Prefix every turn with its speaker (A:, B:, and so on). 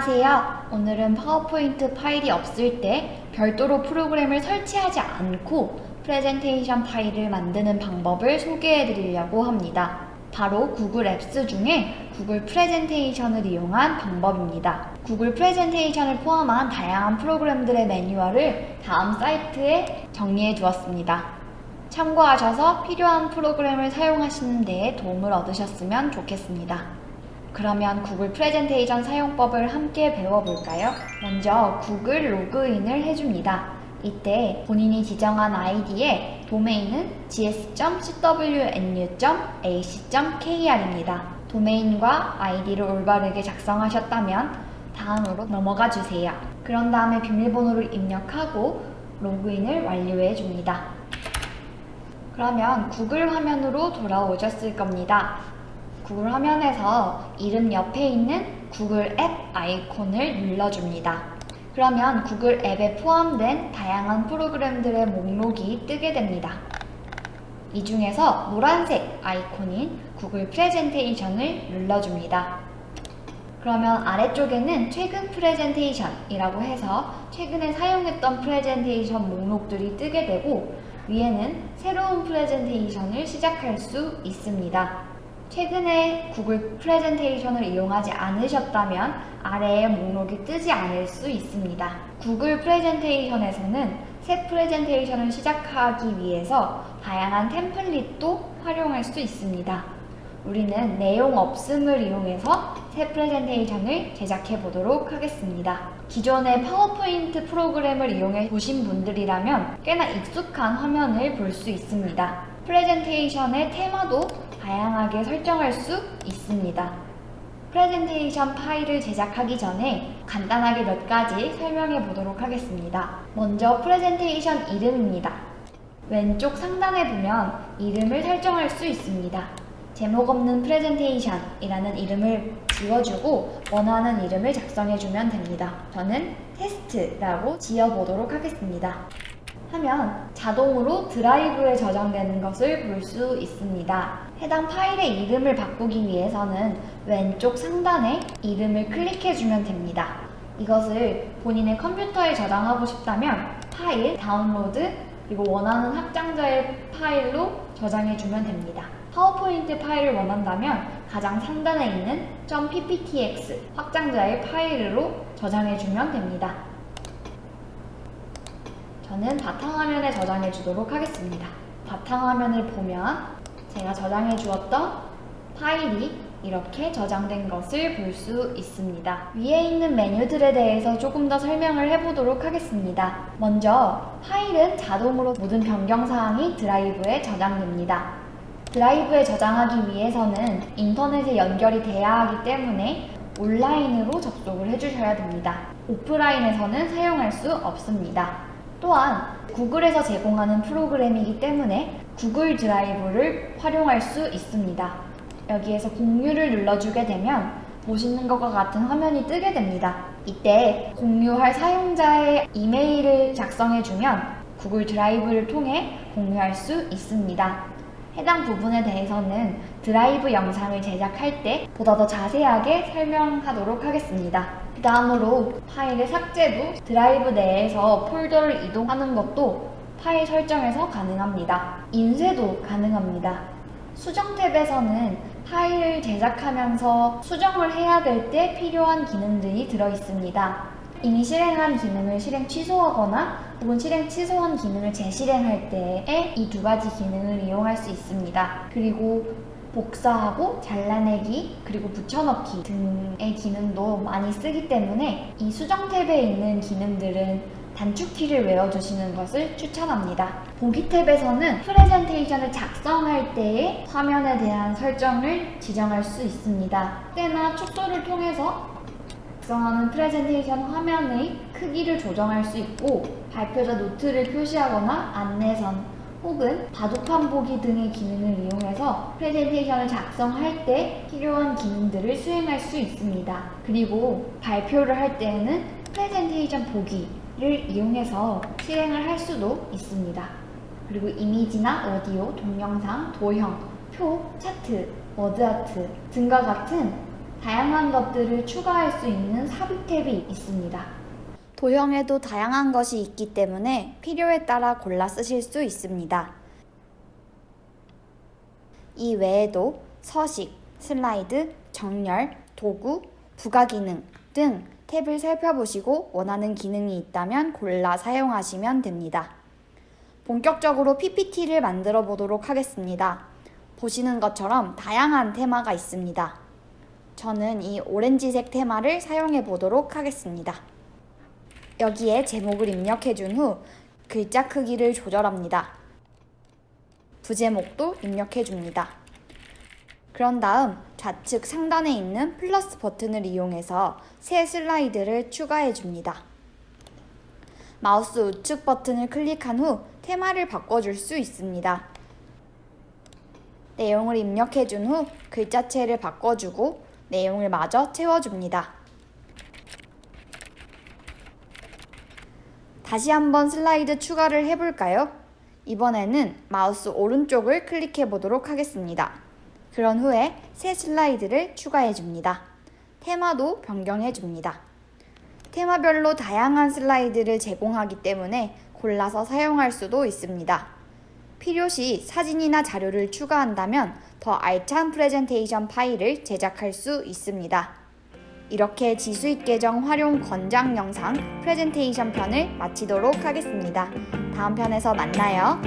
A: 안녕하세요. 오늘은 파워포인트 파일이 없을 때 별도로 프로그램을 설치하지 않고 프레젠테이션 파일을 만드는 방법을 소개해 드리려고 합니다. 바로 구글 앱스 중에 구글 프레젠테이션을 이용한 방법입니다. 구글 프레젠테이션을 포함한 다양한 프로그램들의 매뉴얼을 다음 사이트에 정리해 두었습니다. 참고하셔서 필요한 프로그램을 사용하시는 데에 도움을 얻으셨으면 좋겠습니다. 그러면 구글 프레젠테이션 사용법을 함께 배워볼까요? 먼저 구글 로그인을 해줍니다. 이때 본인이 지정한 아이디에 도메인은 gs.cwnu.ac.kr입니다. 도메인과 아이디를 올바르게 작성하셨다면 다음으로 넘어가 주세요. 그런 다음에 비밀번호를 입력하고 로그인을 완료해 줍니다. 그러면 구글 화면으로 돌아오셨을 겁니다. 구글 화면에서 이름 옆에 있는 구글 앱 아이콘을 눌러줍니다. 그러면 구글 앱에 포함된 다양한 프로그램들의 목록이 뜨게 됩니다. 이 중에서 노란색 아이콘인 구글 프레젠테이션을 눌러줍니다. 그러면 아래쪽에는 최근 프레젠테이션이라고 해서 최근에 사용했던 프레젠테이션 목록들이 뜨게 되고 위에는 새로운 프레젠테이션을 시작할 수 있습니다. 최근에 구글 프레젠테이션을 이용하지 않으셨다면 아래에 목록이 뜨지 않을 수 있습니다. 구글 프레젠테이션에서는 새 프레젠테이션을 시작하기 위해서 다양한 템플릿도 활용할 수 있습니다. 우리는 내용 없음을 이용해서 새 프레젠테이션을 제작해 보도록 하겠습니다. 기존의 파워포인트 프로그램을 이용해 보신 분들이라면 꽤나 익숙한 화면을 볼 수 있습니다. 프레젠테이션의 테마도 다양하게 설정할 수 있습니다. 프레젠테이션 파일을 제작하기 전에 간단하게 몇 가지 설명해 보도록 하겠습니다. 먼저 프레젠테이션 이름입니다. 왼쪽 상단에 보면 이름을 설정할 수 있습니다. 제목 없는 프레젠테이션이라는 이름을 지워주고 원하는 이름을 작성해주면 됩니다. 저는 테스트라고 지어보도록 하겠습니다. 하면 자동으로 드라이브에 저장되는 것을 볼 수 있습니다. 해당 파일의 이름을 바꾸기 위해서는 왼쪽 상단에 이름을 클릭해주면 됩니다. 이것을 본인의 컴퓨터에 저장하고 싶다면 파일, 다운로드, 그리고 원하는 확장자의 파일로 저장해주면 됩니다. 파워포인트 파일을 원한다면 가장 상단에 있는 .pptx 확장자의 파일로 저장해주면 됩니다. 저는 바탕화면에 저장해 주도록 하겠습니다. 바탕화면을 보면 제가 저장해 주었던 파일이 이렇게 저장된 것을 볼 수 있습니다. 위에 있는 메뉴들에 대해서 조금 더 설명을 해보도록 하겠습니다. 먼저 파일은 자동으로 모든 변경사항이 드라이브에 저장됩니다. 드라이브에 저장하기 위해서는 인터넷에 연결이 돼야 하기 때문에 온라인으로 접속을 해주셔야 됩니다. 오프라인에서는 사용할 수 없습니다. 또한 구글에서 제공하는 프로그램이기 때문에 구글 드라이브를 활용할 수 있습니다. 여기에서 공유를 눌러주게 되면 보시는 것과 같은 화면이 뜨게 됩니다. 이때 공유할 사용자의 이메일을 작성해주면 구글 드라이브를 통해 공유할 수 있습니다. 해당 부분에 대해서는 드라이브 영상을 제작할 때 보다 더 자세하게 설명하도록 하겠습니다. 그 다음으로 파일의 삭제도 드라이브 내에서 폴더를 이동하는 것도 파일 설정에서 가능합니다. 인쇄도 가능합니다. 수정 탭에서는 파일을 제작하면서 수정을 해야 될 때 필요한 기능들이 들어 있습니다. 이미 실행한 기능을 실행 취소하거나 혹은 실행 취소한 기능을 재실행할 때에 이 두 가지 기능을 이용할 수 있습니다. 그리고 복사하고 잘라내기 그리고 붙여넣기 등의 기능도 많이 쓰기 때문에 이 수정 탭에 있는 기능들은 단축키를 외워주시는 것을 추천합니다. 보기 탭에서는 프레젠테이션을 작성할 때의 화면에 대한 설정을 지정할 수 있습니다. 때나 축소를 통해서 작성하는 프레젠테이션 화면의 크기를 조정할 수 있고 발표자 노트를 표시하거나 안내선 혹은 바둑판 보기 등의 기능을 이용해서 프레젠테이션을 작성할 때 필요한 기능들을 수행할 수 있습니다. 그리고 발표를 할 때에는 프레젠테이션 보기를 이용해서 실행을 할 수도 있습니다. 그리고 이미지나 오디오, 동영상, 도형, 표, 차트, 워드아트 등과 같은 다양한 것들을 추가할 수 있는 삽입 탭이 있습니다.
B: 도형에도 다양한 것이 있기 때문에 필요에 따라 골라 쓰실 수 있습니다. 이 외에도 서식, 슬라이드, 정렬, 도구, 부가 기능 등 탭을 살펴보시고 원하는 기능이 있다면 골라 사용하시면 됩니다. 본격적으로 PPT를 만들어 보도록 하겠습니다. 보시는 것처럼 다양한 테마가 있습니다. 저는 이 오렌지색 테마를 사용해 보도록 하겠습니다. 여기에 제목을 입력해 준 후 글자 크기를 조절합니다. 부제목도 입력해 줍니다. 그런 다음 좌측 상단에 있는 플러스 버튼을 이용해서 새 슬라이드를 추가해 줍니다. 마우스 우측 버튼을 클릭한 후 테마를 바꿔줄 수 있습니다. 내용을 입력해 준 후 글자체를 바꿔주고 내용을 마저 채워줍니다. 다시 한번 슬라이드 추가를 해볼까요? 이번에는 마우스 오른쪽을 클릭해 보도록 하겠습니다. 그런 후에 새 슬라이드를 추가해 줍니다. 테마도 변경해 줍니다. 테마별로 다양한 슬라이드를 제공하기 때문에 골라서 사용할 수도 있습니다. 필요시 사진이나 자료를 추가한다면 더 알찬 프레젠테이션 파일을 제작할 수 있습니다. 이렇게 지수익 계정 활용 권장 영상 프레젠테이션 편을 마치도록 하겠습니다. 다음 편에서 만나요.